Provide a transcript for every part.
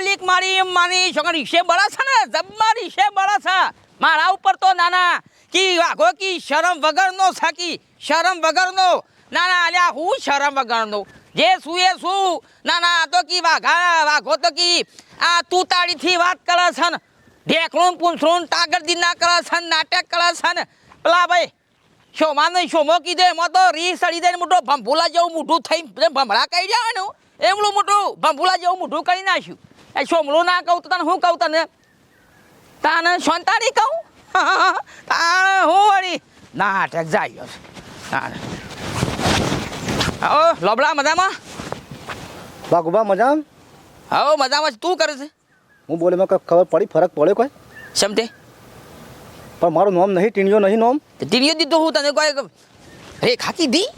Public મારી મારી છોકરા, રીક્ષે બળા છે ને? જબ્બા રીક્ષે બળા છે? મારા ઉપર તો નાના, કી વાઘો, કી શરમ વગરનો છે કી? શરમ વગરનો? નાના ના અલ્યા, હું શરમ વગરનો? જે સુએ શું? ના ના આ તો કી વાઘા વાઘો તો કી, આ તું તાળીથી વાત કરે છે ને? ઢેકણું પૂંછડું ટાગરદી ના કરે છે નાટક કરે છે ને? પેલા ભાઈ, શોમાં નહીં, શોમો કીધે, એમાં તો રી સડી દઈને મોટો ભંભુલા જેવું મોઢું થઈ ભમરા કહી જવાનું એમનું મોટું ભંભુલા જેવું મોઢું કરી નાખ્યું. એ શોમલું ના કહું તો તને હું કહું તને? તાને શાંતાની કહું? તાણે હું વળી? નાટક જાય તાણે. હો લોબડા મજામાં? બાગુબા મજા હો મજામાં તું કરે છે? હું બોલે મેં ખબર પડી ફરક પડ્યો કોઈ? સમતે પણ મારું નામ નહીં ટીણીઓ નહીં નામ? ટીવીઓ દીધું હું તને કોઈ રેખા કીધી?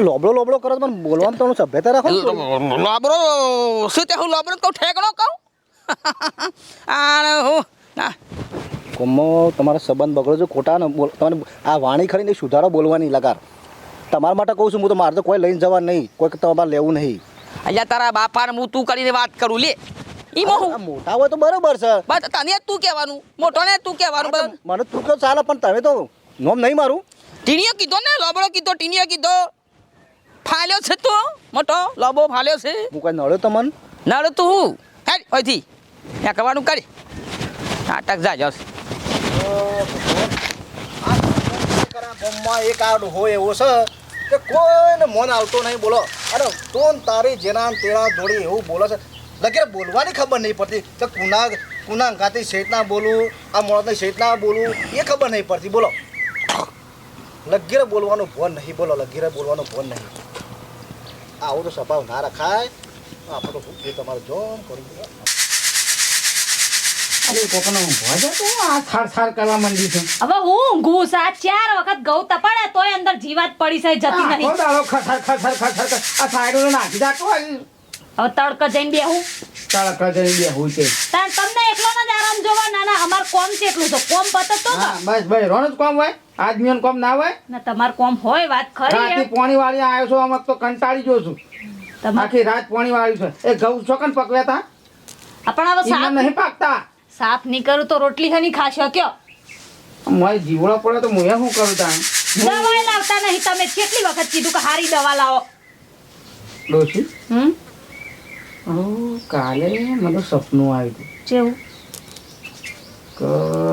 લોબડો લોબડો કરો પણ બોલવામાં તો સભ્યતા રાખો ને. શું તે હું લાબરો કહું ઠેકડો કહું? આ હું ના. કોમો તમારા સંબંધ બગડો છો ખોટા ને બોલ તમારે આ વાણી ખરી ને સુધારો બોલવાની લગાર. તમારા માટે કહું છું હું તો મારે તો કોઈ લઈને જવા નહીં કોઈ તમારે લેવું નહીં. અહીંયા તારા બાપાને હું તું કરીને વાત કરું લે. મોટા હોય તો બરોબર છે. બસ તને તું કહેવાનું મોટોને તું કહેવાનું મને તું કહો ચાલે પણ તમે તો નોમ નહીં મારું. ટીણીઓ કીધો ને લોબડો કીધો ટીણીઓ કીધો. ફાલ્યો છે તું મોટો લોબો ફાલ્યો છે. હું કઈ નડ્યો તો મન નળ તું હું. હેડ હોયથી ત્યાં કરવાનું કરી. નાટક જા જાવ ગામમાં એક આડ હોય એવો છે કે કોઈને મન આવતો નહીં બોલો. અને તોન તારી જેના ને તેના જોડી એવું બોલે છે. લગીરે બોલવાની ખબર નહીં પડતી કે કુના કુના અંગાથી શેઠના બોલું આ મોણસની શેઠના બોલું એ ખબર નહીં પડતી બોલો. લગીરે બોલવાનો ભોન નહીં બોલો. લગીરે બોલવાનો ભોન નહીં. આવું તો સ્વભાવ ના રખાય. આપણે એ તમારે જોમ કરું અરે કોકનો ઊંઘવા આ થાર થાર કરવા માંડી છે. હવે હું ઊંઘું છું. આ ચાર વખત ઘઉં તપાડે તોય અંદર જીવાત પડી છે જતી નહીં. હવે તડક જઈને બેહું. તડક જઈને બેહું છે. તમને એટલો જ આરામ જોવા ના ના અમાર કોમ છે એટલું તો. કોમ પતે તો હા બસ ભાઈ રોણ જ કોમ હોય. આદમીઓને કોમ ના હોય? ને તમાર કોમ હોય વાત ખરી રાતી. પોણી વાળી આવ્યો છું આમાં તો કંટાળી જો છું. આખી રાત પોણી વાળી છે. એ ઘઉં ચોકન પકવ્યા તા? પણ હવે સાફ નહીં પાકતા? સાફ નહીં કરું તો રોટલી હની ખાશો કયો? મોય જીવડો પડે તો મુએ શું કરું તા દવાઈ લાવતા નહીં તમે કેટલી વખત કીધું કે હારી દવા લાવો? ડોસી હમ? ઓ કાલે મને સપનું આવ્યું જેવું? કે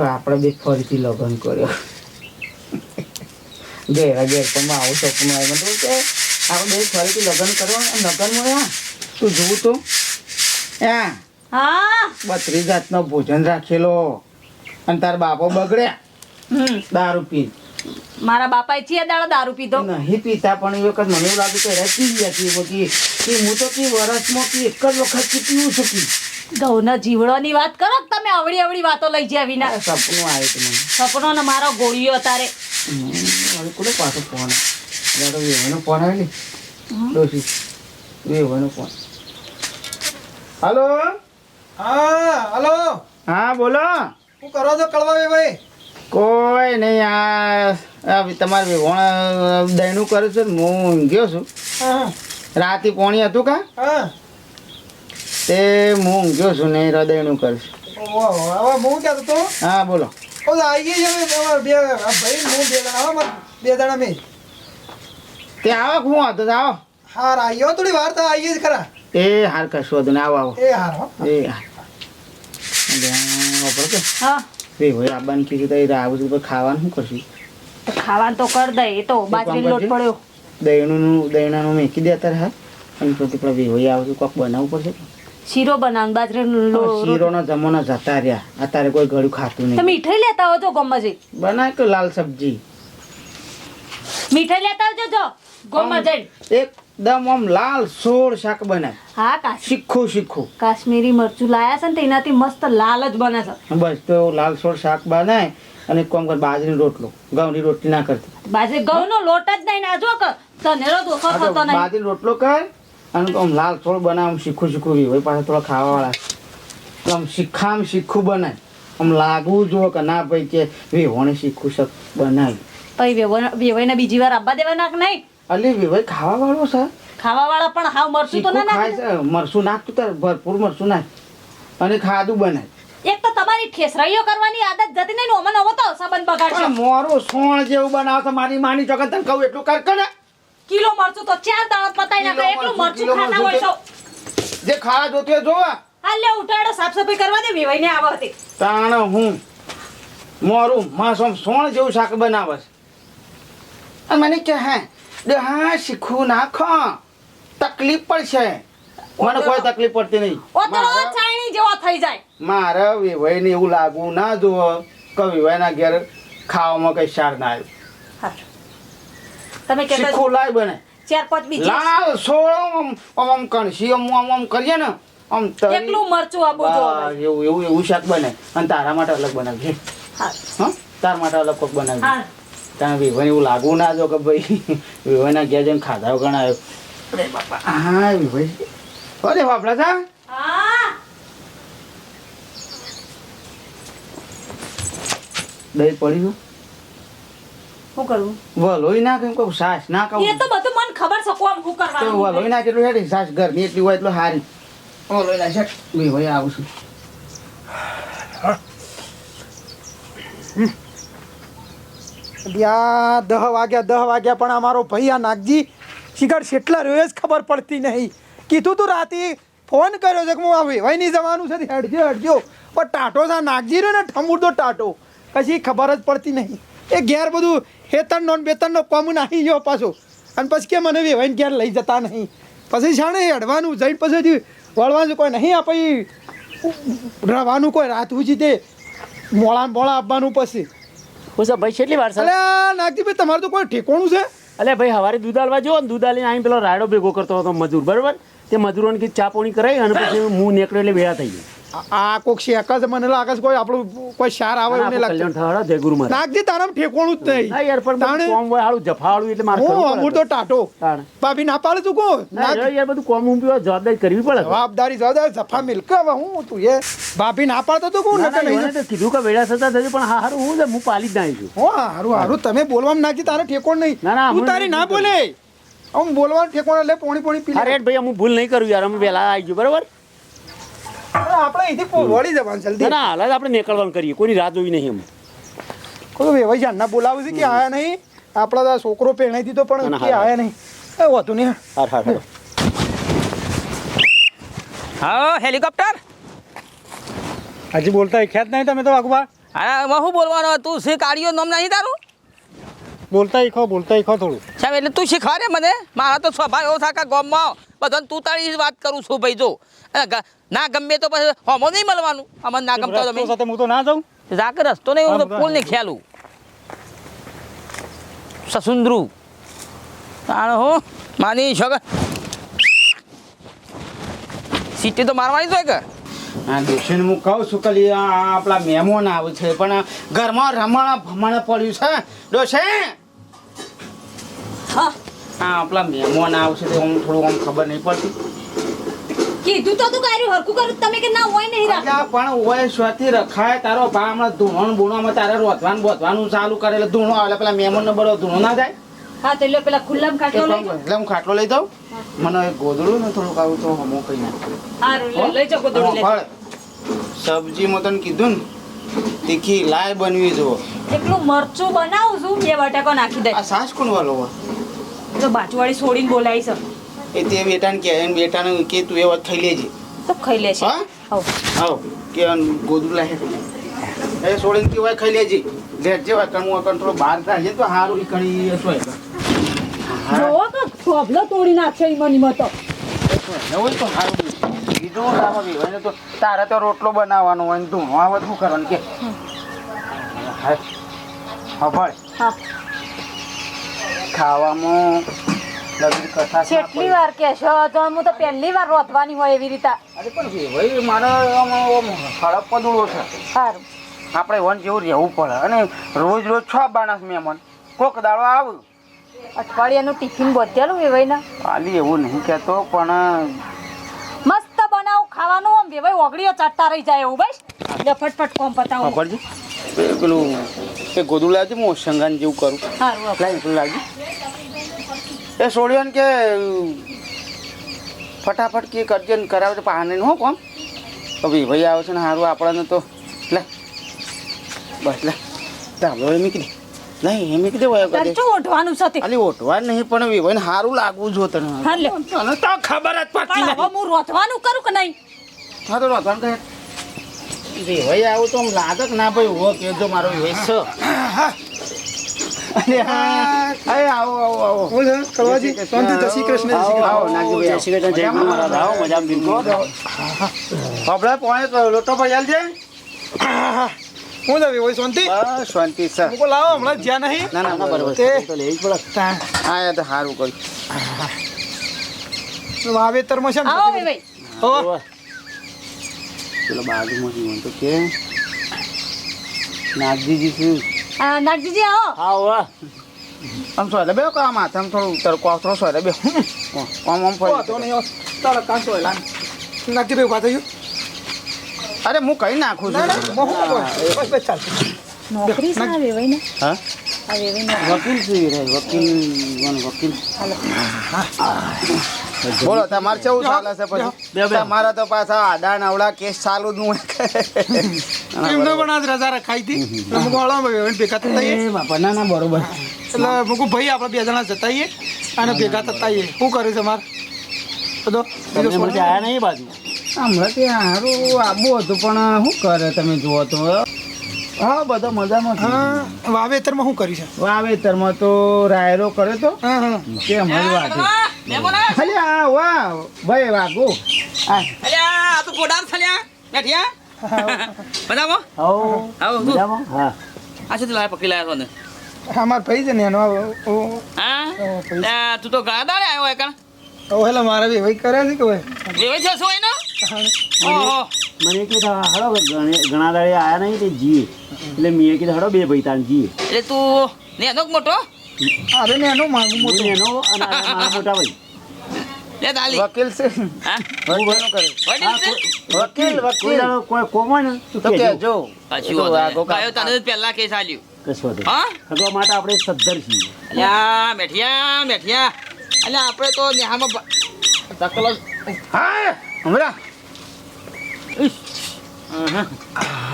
આપણે બે ફરીથી લગ્ન કર્યો. ઘેરા ઘેર આવું સપનું આવ્યું તો કે આપણે બે ફરીથી લગ્ન કરવા લગ્ન મળ્યા તું જોવું તો. હા હા. બત્રીસ જાતનો ભોજન રાખેલો. અને તાર બાપો બગડ્યા. હમ. દારૂ પી. મારા બાપાએ ચિયા દાડો દારૂ પીધો. નહીં પીતા પણ એ વખત મને એવું લાગ્યું કે રહેતી પી ગયા છીએ પછી કે હું તો કે વર્ષમાં કે એક જ વખત પીવું છું કી ઘઉંના જીવડોની વાત કરો કે તમે અવળી અવળી વાતો લઈ જ્યા વિના. સપનું આવ્યું છે મને. સપનો ને મારો ગોળીઓ તારે હવે કોનો પાછો ફોન તો વેવાનો ફોન આવે ને. ડોસી વેવાનો ફોન હલો? હા હલો. હા બોલો. શું કરો છો કળવા ભાઈ કોઈ નહીં આ તમારે વેવાણ દહીનું કર્યું છે ને હું ઊંઘ્યો છું. હા. રાતે પોણી હતું કા? હા. તે હું ઊંઘ્યો છું ને હૃદયનું કરું છું હવે હું હા બોલો. બે આ ભાઈ ને હું બે જણા બે જણા મેં. તે આવો હું હતો આવો. હાર આવ્યો થોડી વાર તો આવીએ જ ખરા. એ હાર કશો હતું ને આવો આવો. એ હાર એ હાર. કે. હા. એ ભાઈ આબાને કીધું તો એ આવું છું તો ખાવાનું શું કરશું? ખાવાનું તો કર દે એ તો બાજરી લોટ પડ્યો. દહીણું દહીણાનું મેકી દે અત્યારે હા. અને પછી પેલા વેવાઈ આવું છે કોક બનાવવું પડશે. શીરો બનાવ બાજરાનો શીરોનો જમાના જતા રહ્યા. અત્યારે કોઈ ગળું ખાતું નહીં. તમે મીઠાઈ લેતા આવજો ગોમાં જઈ. બનાય કે લાલ સબ્જી? મીઠાઈ લેતા આવજો જો ગોમાં જઈ. એકદમ આમ લાલ સોળ શાક બને હા કાશ શીખું શીખું. કાશ્મીરી મરચું લાયા છે ને તેનાથી એનાથી મસ્ત લાલ જ બને છે. બસ તો લાલ સોળ શાક બનાય અને કોમ કર બાજરીનો રોટલો. ઘઉંની રોટલી ના કરતી. બાજરી ઘઉંનો લોટ જ નહીં ના જો કે. તનેરો દોખો થતો નહીં. બાજરીનો રોટલો કર. અને આમ લાલ થોડું બનાવ આમ શીખું શીખું રહ્યું. હોય પાછા થોડા ખાવાવાળા આમ શીખામ શીખું બનાય આમ લાગવું જો કે ના ભાઈ કે વેહોણે શીખું શક બનાય. પછી વેવાઈને બીજી વાર આપવા દેવાના કે નહીં. અલી વેવાઈ ખાવા વાળો છે. ખાવા વાળા પણ હાવ મરસું તો ના નાખે. છે. મરસું નાખતું તાર ભરપૂર મરસું નાખ. અને ખાધું બનાય એક તો તમારી ઠેસરાઈઓ કરવાની આદત જતી નહીં ઓમન હવે તો સંબંધ બગાડશે. પણ સોણ જેવું બનાવતો મારી માની ચોકન તને કહું એટલું કર કરે કિલો મરચું તો ચાર દાણા પતાઈ નાખે એટલું મરચું, ખાતા હોય છો. જે ખાવા જોતી હોય જોવા. હાલ લે ઉઠાડો સાફ સફાઈ કરવા દે વેવાઈને આવા હતી તાણ હું. મોરું માસ સોણ જેવું શાક બનાવે છે. અને મને કે હે દે હા શીખવું નાખો. તકલીફ પડશે. મને કોઈ તકલીફ પડતી નહીં. ઓતરો મારે- જેવો થઈ જાય. મારે વેવાઈને એવું લાગવું ના જોવો કે વેવાઈના ઘેર ખાવામાં કઈ સાર ના આવ્યું. તમે શીખવું લાય બને. ચાર પાંચ બીજી. લાલ સોળ આમ આમ કણસી આમ આમ આમ કરીએ ને આમ એકલું મરચું આબુ જો એવું એવું એવું શાક બને. અને તારા માટે અલગ બનાવજે હા. હા? તાર માટે અલગ કોક બનાવજે હા. તને વિભાઈને એવું લાગવું ના જો કે ભાઈ વિભાઈના ગયા જઈને ખાધા વગર આવ્યો. હા વિભાઈ અરે તા. હા. દહીં પડી ગયું? શું કરવું વલોઈ ના કેમ કહું સાસ ના કહું એ તો બધું મને ખબર છે કોમ શું તો વલોઈ ના કેટલું હેડી સાસ ઘરની એટલી હોય એટલું હારી. વલોઈ ના છે વિભાઈ આવું છું. યા દહ વાગ્યા દહ વાગ્યા પણ અમારો ભાઈ આ નાગજી શિખર શેટલા રહ્યો જ ખબર પડતી નહીં. કીધું તું રાતે ફોન કર્યો છે કે હું આ વેવાઈ નહીં જવાનું છે હેડજો હેડજો. પણ ટાટો આ નાગજી રહ્યો ને ઠમુરદો ટાટો. કશી ખબર જ પડતી નહીં. એ ઘેર બધું હેતરનો ને બેતરનો કોમ નાખી ગયો પાછો. અને પછી કે મને વેવાઈને ઘેર લઈ જતા નહીં? પછી જાણે હેડવાનું જઈને પછી વળવાનું કોઈ નહીં આ પછી રવાનું કોઈ રાત ઉજી તે મોળા મોળા આપવાનું પછી. હું ભાઈ કેટલી વાર અલે નાગજીભાઈ તમારું તો કોઈ ઠેકોણું છે? અલે ભાઈ હવારે દૂધ આલવા જો દૂધ આલીને આવીને પેલો રાયડો ભેગો કરતો હતો મજૂર બરાબર? તે મજૂરોને ચા પોણી કરાવી અને પછી હું નીકળ્યો એટલે વેળા થઈ ગઈ આ- કોક શેક મને લાગે છે કોઈ આપણું કોઈ શાર આવે એવું લાગે કલ્યાણ જય ગુરુ મહારાજ નાગજી તારામ ઠેકોણું જ ના યાર પણ કોમ હોય હાલું જફાળું એટલે મારે હું અમૂર તો ટાટો. ભાભી ના પાડે તું કો ના યાર બધું કોમ હું પીવા જવાબદારી કરવી પડે. જવાબદારી જવાબદારી જફા મિલક હવે હું તું એ. ભાભી ના પાડતો તો કોણ? નકર નહીં કીધું કે વેડા થતા થશે પણ હા હારું હું હું પાલી જ નાખી છું. હો હારું હારું તમે બોલવામાં નાખી તારે ઠેકોણ નહીં. તું તારી ના બોલે. હું બોલવાનું ઠેકોણ એટલે પોણી પોણી પી લે. અરે ભાઈ હું ભૂલ નહીં કરું યાર અમે વેલા આવી ગયું બરાબર? આપણે અહીંથી વળી જવાનું ના જલ્દી ના હાલ આપણે નીકળવાનું કરીએ. કોઈની રાહ જોવી નહીં અમે. કોઈ વેવાઈ જાણના બોલાવું છે કે આયા નહીં? આપણા તો છોકરો પહેણાઈ દીધો પણ આવ્યા ના, કે આયા નહીં. એ હોતું નહીં હાર હાર હાર હા હેલિકોપ્ટર? હજી બોલતા ખ્યાત નહીં તમે તો વાઘુબા? અરે હું બોલવાનો? બોલવાનું તું શ્રી કાળીઓ નામ નહીં તારું? બોલતા શીખો બોલતા શીખો થોડું. સાહેબ એટલે તું શીખવાડે મને? મારા તો સ્વભાવ એવો થાય કે ગામમાં. બધાને તું તારી વાત કરું છું ભાઈ જો. ના ગમે તો પછી હોમો નહીં મળવાનું? અમને ના ગમતો તમે સાથે હું તો ના જાઉં? જાકે રસ્તો નહીં હું તો પુલ ને ખ્યાલું સસુંદરુ. તાણ હો માની કે? સીટી તો મારવાની જ હોય કે? આ દેશીને હું કહું છું કે આપણા મહેમાન આવે છે પણ ઘરમાં રમણ ભમણ પડ્યું છે. ડોશે આ આપણા મહેમાન આવશે તો હું થોડું આમ ખબર નહીં પડતી. કીધું તો તું કાર્યું હરકું કરું તમે કે ના હોય નહીં રાખ. પણ હોય સ્વાથી રખાય તારો ભા હમણાં ધૂણો બુણોમાં તારે રોધવાનું બોધવાનું ચાલુ કરે એટલે ધૂણો આવે પેલા મહેમાનનો બરો ધૂણો ના જાય? હા તો એટલે પેલા ખુલ્લામાં ખાટલો લઈ એટલે હું ખાટલો લઈ દઉં મને એક ગોદડું ને થોડુંક આવું તો હમો કઈ નાખ્યું લઈ જાઓ ગોદડું ફળ સબ્જી સબ્જીમાં તને કીધું ને તીખી લાય બનવી જુઓ. એટલું મરચું બનાવું છું બે બટાકો નાખી દે. આ સાસ કોણ વાલો હોય? તો બાજુવાળી છોડીને બોલાવી છે. એ તે બેટાને કે એને બેટાને કે તું એ વાત ખાઈ લેજે. તો ખાઈ લેશે હા? આવ કે આને લાહે એ છોડીને કેવાય ખાઈ લેજે. લેજે જેવા કણું હું થોડો બહાર થાય. તો સારું કણી સોય જોવો તો થોભલો તોડી નાખશે ઈમાં મની તો. હોય? તો સારું બીજું લાવવા હોય તો તારે તો રોટલો બનાવવાનો હોય ને તું. આવે શું કરવાનું કે? હા હા હા. ખાવામાં કથા કેટલી વાર કહેશો તો હું તો પહેલી વાર રોધવાની હોય એવી રીતે. અરે પણ ભાઈ મારો હડપ પદુડો છે. સારું. આપણે વન જેવું રહેવું પડે. અને રોજ રોજ છ બાણસ મહેમાન. કોક દાડો આવું. અઠવાડિયાનું ટિફિન બધેલું વેવાય ના ખાલી એવું નહીં કહેતો પણ મસ્ત બનાવું ખાવાનું આમ વેવાય ઓગળીઓ ચાટતા રહી જાય એવું બસ. લે ફટફટ કોમ પતાવું. પેલું એ ગોદું લાવજે હું સંગાન જેવું કરું. લાવી પેલું લાવજે એ છોડ્યો ને કે ફટાફટ કે કરજે ને કરાવે તો પાને હો કોમ. તો ભાઈ આવે છે ને સારું આપણને તો. લે. બસ લે. ચાલો એમ કીધી નહીં એમ કીધું હોય તારે શું ઓઢવાનું છે તે? નહીં પણ વિભાઈને સારું લાગવું જો તને. હા લે. તને તો ખબર જ પડતી હવે હું રોધવાનું કરું કે નહીં? હા તો રોધવાનું કહે વિભાઈ આવું તો લાદક ના ભાઈ ઊભો કહેજો મારો વિભાઈ છે અરે આવો આવો આવો. હું છે કળવાજી શાંતિ જય શ્રી કૃષ્ણ આવો નાગજી જય શ્રી કૃષ્ણ જય ગુરુ મહારાજ. આવો મજામાં બિલકુલ. આપણે પોણે લોટો પર ચાલ છે હું જાવી હોય શાંતિ? બસ શાંતિ લાવો હમણાં જ્યાં નહીં. ના ના બરોબર તે તો લેવી જ પડે. હા. એ તો સારું કર્યું. વાવેતરમાં છે ને ભાઈ ભાઈ. પેલો બાજુમાંથી મને તો કે. નાગજીજી શું આ નાગજીજી આવો. હા વાહ આમ સોયલે બે આમ માથામાં થોડું ઉતર કોથરો સોયલે બે આમ આમ હો, તો ફરી નહીં હો. તારા કાંસો હોય, લાન. નાગજીભાઈ ઊભા થયું અરે હું કઈ નાખું છું? ના બહુ બસ બસ બસ ચાલ. નોકરી છે આ વેવાઈને હા? આ વેવાઈને વકીલ છે રે વકીલ વકીલ. બોલો તમારે કેવું ચાલે છે પછી. તમારા તો પાછા આડા નવડા કેસ ચાલુ જ હોય. એમને પણ આજ રજા રખાઈ હતી. ભેગા થતા બાપા ના ના બરોબર. એટલે મૂકું ભાઈ આપણે બે જણા જતા આવીએ અને ભેગા થતા આવીએ. શું કર્યું છે મારે? બધો બીજો આયા નહીં બાજુ? હમણાં ત્યાં સારું આબુ હતું પણ શું કરે તમે જુઓ તો? હા બધા મજામાં છે. હા વાવેતરમાં શું કરી છે? વાવેતરમાં તો રાયરો કર્યો તો. હા હા. તે હમણાં વાત છે? ખાલી આ વાહ ભાઈ વાગો આ. અલ્યા આ તો ગોડામ થલ્યા બેઠ્યા? બરાબર હો આવો તું હા. આ શું લાય પકડી લાયા તને અમાર ભાઈ છે ને એનો હા? ઓ, પૈસા. અલ્યા, તું તો ઘણા દાડે આવ્યો એકણ ઓ હેલા મારા બી ભાઈ કરે છે કે ભાઈ ભાઈ છે શું એનો? ઓહો. મને કીધું હડો ઘણે- દાડે આયા નહીં તે જીએ. એટલે મેં કીધું હળો બે ભાઈ તાન જીએ. એટલે તું નેનો મોટો? અરે નેનો માંગુ મોટો. નેનો અને મારા મોટા ભાઈ. લે તાલી. વકીલ છે. હા? વકીલનું કર્યું. વડીલ છે? વકીલ વકીલ. કોઈ કોમ તું કહેજો. કેજો પાછી વાત તને પહેલા કેસ આલ્યું. કશો હા? હગવા માટે આપણે સદ્ધર છીએ. અલ્યા મેઠિયા મેઠિયા. અલ્યા આપણે તો નેહામાં તકલો હા હમણાં.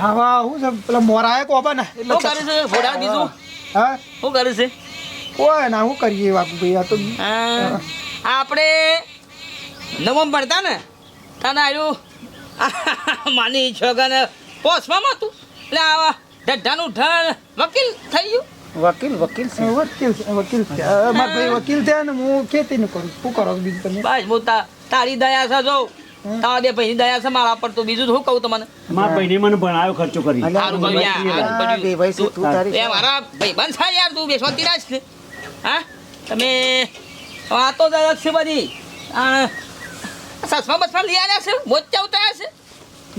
હા હું છે? પેલા મોરાએ કોબા ને એટલે શું કરે છે? ફોડા બીજું હા? શું કરે છે? કોઈ ના શું કરીએ બાપુ ભાઈ આ તો આપણે નવમ ભણતા ને તને આવ્યું માની છોગન પોસમાં હતું એટલે આવા ઢઢાનું ઢળ વકીલ થઈ ગયું. વકીલ વકીલ છે. વકીલ વકીલ છે. મારા ભાઈ વકીલ થયા ને હું ખેતીનું કરું. શું કરો બીજું તમે? બસ હું તારી દયા છે જો. તારા બે ભાઈની દયા છે મારા પર તો બીજું શું કહું તમને? મારા ભાઈને મને ભણાયો ખર્ચો કરી. સારું કર્યું. યાર. બે ભાઈ તું તારી એ મારા ભાઈ બંધ થાય યાર તું બેસવાતી રાખ છે હા? તમે વાતો દયા છે બધી. સસમા બસમા લઈ આવ્યા છે મોજા ઉતાર્યા છે.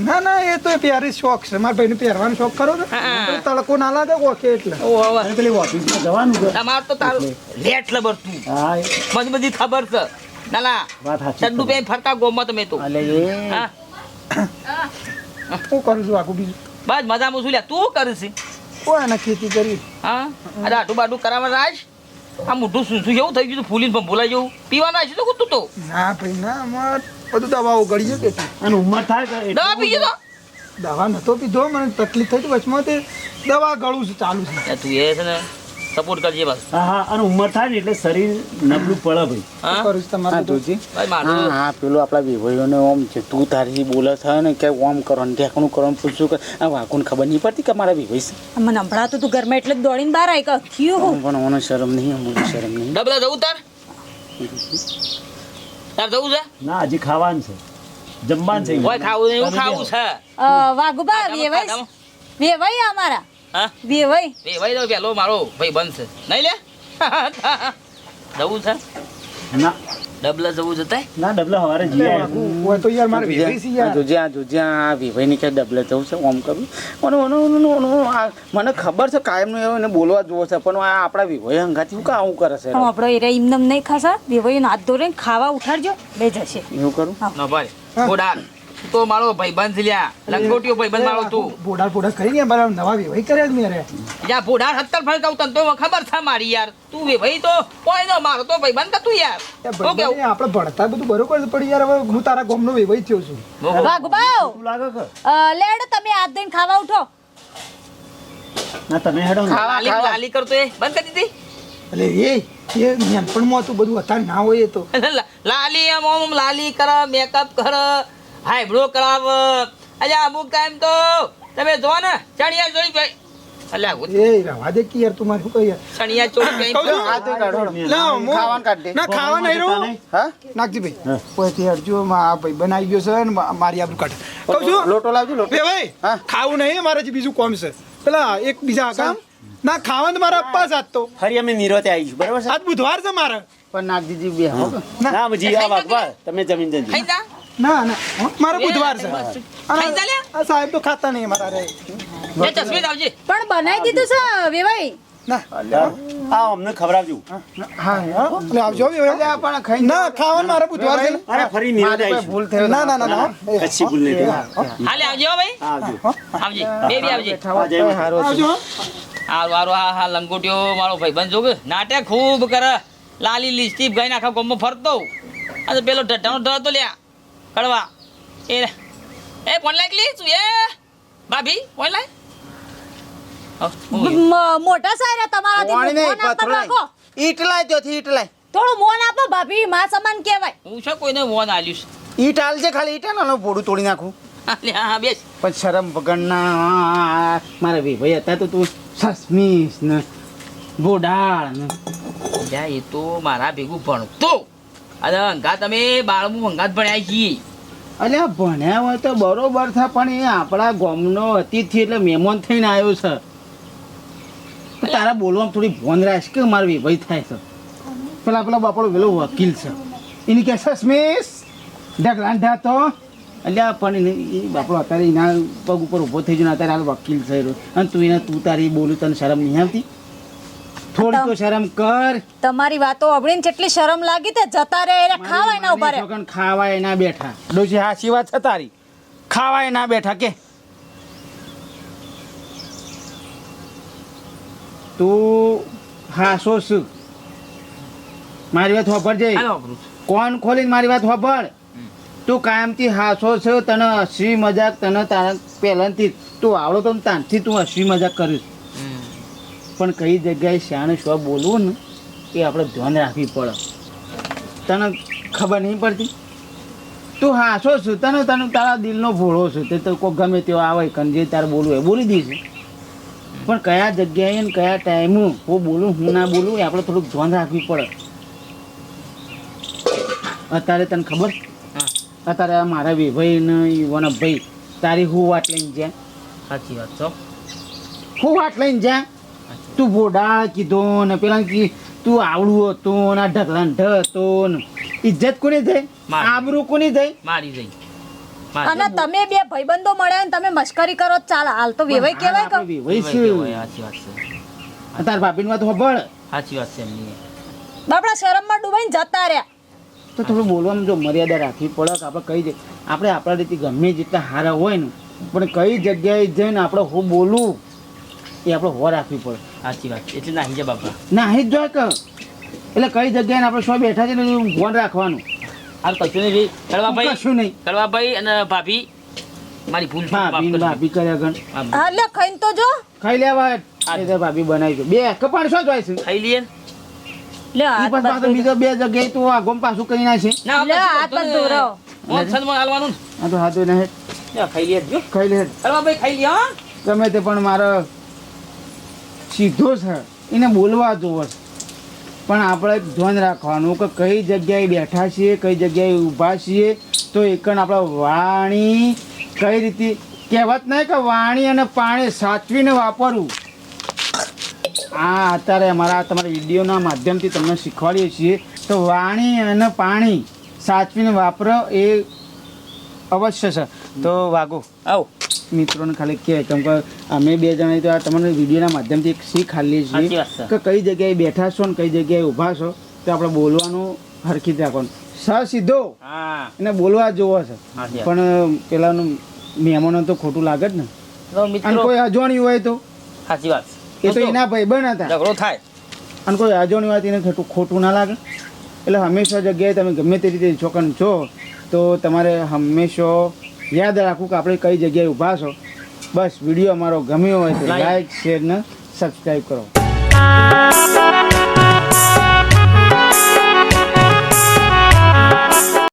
ના ના એ તો પ્યારી શોખ છે. મારા ભાઈને પહેરવાનો શોખ ખરો ને? તડકો ના લાગે ઓકે એટલે. પેલી ઓફિસમાં જવાનું છે. તમાર તો તારું લેટ લબર તું. હા મને બધી ખબર છે. સાચી ચડ્ડુ પે ફરતા ગોમત તમે તો. અલે એ હા. હું કરું છું આખું બીજું? બસ મજામાં શું લ્યા. તું કરીશ કોઈ એના ખેતી કરી. હા? અરે આટું બાટું કરાવવા રાજ? આ મોઢું શું શું એવું થઈ ગયું તું? ફૂલીને પણ ભૂલાઈ જવું. પીવાના છે તો તું તો. ના ભાઈ ના અમાર બધું દવાઓ ગળી જશે કે અને ઉંમર થાય દવા પીજો તો દવા નતો પીધો મને તકલીફ થઈ વચમાં તે દવા ગળું છે ચાલુ છે. તું એ છે ને સપોર્ટ કરજે બસ. હા હા અને ઉંમર થાય ને એટલે શરીર નબળું પડે ભાઈ. હા? કરું છું તમારે જોજી. ભાઈ હા મારું હા પેલું આપણા વિભાઈઓને ઓમ છે. તું તારી બોલે થાય ને કે ઓમ કરો ને ઢેકણું કરો ને પૂછ્યું કે આ વાઘુને ખબર નહીં પડતી કે મારા વિભાઈ છે? મને તો તું ઘરમાં એટલે જ દોડીને બહાર આવી કે થયું પણ ઓને શરમ નહીં અમને શરમ નહીં. ડબલા જવું તાર? તાર જવું છે? ના હજી ખાવાનું છે. જમવાનું છે. ઓય ખાવું નહીં એવું ખાવું છે. વાગુબા વાઘુબા વેવાઈ વેવાઈ અમારા? હા? વેવાઈ ભાઈ તો પેલો મારો ભાઈ બનશે. નહીં લે? જવું છે? ના. ડબલા જવું જતા ના ડબલા હવારે જઈએ હોય તો યાર મારે વેરી છે યાર. જોજે આ જોજે આ વિભાઈની કે ડબલે જવું છે ઓમ કરું? ઓનો ઓનો ઓનો આ મને ખબર છે કાયમનું એવું એને બોલવા જોવો છે પણ આ આપણા વિભાઈ હંગાથી શું આવું કરે છે? પણ આપણો એરે ઇમનમ નહીં ખાસા વેવાઈ હાથ ધોરે ખાવા ઉઠાડજો બે જશે. એવું કરું? ના ભાઈ ગોડાર તો મારો ભાઈબંધ લ્યા. લંગોટીઓ ભાઈબંધ મારો તું. બોડા બોડા કરી ને મારા નવા વેવાઈ કર્યા જ મેં રે યા ભોડા હત્તર ફળ કહું તને તો ખબર છે મારી યાર. તું વેવાઈ તો કોઈ નો મારો તો ભાઈબંધ તું યાર. તો કે આપણે ભણતા બધું બરોબર છે પણ યાર હવે હું તારા ગોમનો વેવાઈ થયો છું. વાઘબાવ શું લાગે કે લેડ તમે હાથ દઈને ખાવા ઉઠો. ના તમે હેડો ને. લાલી લાલી કરતો એ. બંધ કરી દીધી? એટલે એ એ નાનપણમાં હતું બધું અત્યારે ના હોય તો. લાલી આમ આમ લાલી કર મેકઅપ કર. હાઈબ્રો કરાવ. અલ્યા અમુક ટાઈમ તો તમે જો ને ચણિયા જોઈ પહે અલ્યા એ રવા દે કે યાર તું મારે શું ચણિયા ચોળી પહેરી કહું તો? કાઢો. ના, હું- કાઢ દે. ના ખાવા નહીં રહું હા? નાગજી ભાઈ. પછી હરજો આ ભાઈ બનાવી ગયો છે ને મારી આબરૂ કાઢે. કહું છું? લોટો લાવજો લોટો. ભાઈ ખાવું નહીં મારે બીજું કોમ છે. પેલા એક બીજા કામ. ના ખાવાનું મારા અપ્પા સાથ તો. ફરી અમે નિરોતે આવીશું બરાબર છે? આજ બુધવાર છે મારે. પણ નાગજીજી બે ના. વાગવા તમે જમીન જજો. ના ના. મારે બુધવાર છે. ખાઈ જા આ સાહેબ તો ખાતા નહીં મારા રે પણ બનાવી દીધું છે વેવાઈ? ના. આ અમને હા આવજો બે ભાઈ. અલ્યા પણ ના ખાવાનું મારે બુધવાર છે અરે ફરી નિરોતે મારે કોઈ આવીશું ભૂલ થયો ના ના ના ના. કચ્છી ભૂલ નહીં હાલે આવજે હો ભાઈ. આવજો. આવજે. બે આવજે. આવજો હારું હારું હા હા લંગોટીઓ મારો ભાઈબંધ જોગ. નાટક ખૂબ કરે. લાલી લિસ્ટીપ ગઈ આખા ગોમ ફરતો. અને પેલો ઢઢાનો તો લ્યા. કડવા. એ રે. એ ફોન લાઈક લી તું? એ ભાભી ફોન. મ- મોટા સારા તમારાથી ફોન પથરો રાખો નહીં. ઈટ લાય ત્યાંથી ઈટ લાય. થોડું મોન આપો ભાભી માં સમાન કહેવાય. હું છે કોઈને મોન આલ્યું છે. ઈટ આલજે ખાલી ઈટ હાલો ભોડું તોડી નાખું. હા બેસ. પણ શરમ વગરના મારા ભાઈ હતા તો તું સસમીસ ને બોડાળ ને જા એ તો મારા ભેગું ભણતો. અને હંગાત તમે બાળમું અંગાત ભણ્યા છીએ. અરે ભણ્યા હોય તો બરોબર છે, પણ એ આપણા ગામનો અતિથિ એટલે મહેમાન થઈને આવ્યો છે. તારા બોલવામાં થોડી ભોન રાખ કે મારો વિભય થાય છે. પેલા પેલા બાપડો પેલો વકીલ છે. એની કે સસમીસ ઢગલા તો. એટલે પણ એ બાપડો અત્યારે એના પગ ઉપર ઊભો થઈ ગયો અત્યારે હાલ વકીલ છે. અને તું એને, તું તારી બોલું, તને શરમ નહીં આવતી? થોડી તો શરમ કર. તમારી વાતો અભળીને કેટલી શરમ લાગી તે જતા રહે એને ખાવાય ના ઊભા રહે. છોકરાને ખાવાય ના બેઠા. ડોશી હાસી વાત છે તારી? ખાવાય ના બેઠા કે. તું હાસો છું મારી વાત હોભળ જઈ. કોણ ખોલીને મારી વાત હોભળ? તું કાયમથી હાસો છે તને હસી મજાક તને તારા પહેલાંથી તું આવડો તો તાનથી તું હસી મજાક કરીશ. પણ કઈ જગ્યાએ શાને શું બોલવું ને એ આપણે ધ્યાન રાખવી પડે. તને ખબર નહીં પડતી? તું હાસો છું તને તને તારા દિલનો ભોળો છું તે તો કોઈ ગમે તેવો આવે કન જે તારે બોલવું એ બોલી દઈશ. પણ કયા જગ્યાએ ને કયા ટાઈમે હું બોલું હું ના બોલું એ આપણે થોડુંક ધ્યાન રાખવી પડે. અત્યારે તને ખબર? હા. અત્યારે આ મારા વિભાઈ ને યુવાના ભાઈ તારી હું વાટ લઈને જ્યાં? સાચી વાત છો હું. વાટ લઈને જ્યાં? તું બોડા કીધો ને પેલા કી તું આવડું હતો ને આ ઢગલા ઢ હતો ને ઇજ્જત કોની થઈ? આબરૂ કોની થઈ? મારી થઈ. અને તમે બે ભાઈબંધો મળ્યા ને તમે મશ્કરી કરો ચાલ હાલ તો વેવાઈ કહેવાય કે આપણે છે. સાચી વાત છે. તાર ભાભીની વાત હોબળ સાચી વાત છે એમની. બાપડા શરમમાં ડૂબાઈને જતા રહ્યા. તો થોડું બોલવામાં જો મર્યાદા રાખવી પડે કે આપણે કઈ આપણે આપણા રીતે ગમે જેટલા હારા હોય ને પણ કઈ જગ્યાએ જઈને આપણે હું બોલું? એ આપણે હો રાખવી પડે. સાચી વાત. એટલે નાહી જાય બાપા. નાહી જ જોય કે એટલે કઈ જગ્યાએ આપણે શું બેઠા છે ને હોન રાખવાનું. હાલ કશું નહીં. ભાઈ. કડવાભાઈ કશું નહીં. કડવાભાઈ અને ભાભી. મારી ભૂલ છે, ભાભી ભાભી કર્યા ગણ હા, હા લે ખાઈને તો જો. ખાઈ લેવા આ રીતે ભાભી બનાવી છે. બે કપાણ શું જોઈશે? ખાઈ લઈએ. ને. લે આ પાછું બીજો બે જગ્યાએ તો આ ગોમ પાછું કરી નાખશે. ના લે, આ પર દોરાવો. નહીં. મોહનસદમાં હાલવાનું આ તો હાથો નહીં. ખાઈ લે જો. ખાઈ લે. કડવાભાઈ ખાઈ લ્યો ગમે તે પણ મારો સીધો છે. એને બોલવા જોવો છે પણ આપણે ધ્યાન રાખવાનું કે કઈ જગ્યાએ બેઠા છીએ, કઈ જગ્યાએ ઊભા છીએ, તો એકણ આપણે વાણી કઈ રીતે કહેવત નહીં કે વાણી અને પાણી સાચવીને વાપરવું. આ અત્યારે અમારા તમારા વિડીયોના માધ્યમથી તમને શીખવાડીએ છીએ તો વાણી અને પાણી સાચવીને વાપરો એ અવશ્ય છે. તો વાગો આવો. મિત્રોને ખાલી કહે કેમ કે અમે બે જણા તો આ તમને વિડીયોના માધ્યમથી એક શીખ હાલીએ છીએ કે કઈ જગ્યાએ બેઠા છો ને કઈ જગ્યાએ ઊભા છો તો આપણે બોલવાનું હરખી જ રાખવાનું. સ સીધો. એને બોલવા જોવો છે. પણ પેલાનું મહેમાનો તો ખોટું લાગે જ ને. અને કોઈ અજવાણી હોય તો? સાચી વાત. એ તો એના ભાઈ બન હતા. ઝઘડો થાય. અને કોઈ અજવાણી હોય એને ખોટું ખોટું ના લાગે. એટલે હંમેશા જગ્યાએ તમે ગમે તે રીતે ચોકન છો તો તમારે હંમેશા યાદ રાખવું કે આપણે કઈ જગ્યાએ ઊભા છો. બસ વીડિયો અમારો ગમ્યો હોય તો લાઈક શેર ને સબસ્ક્રાઈબ કરો.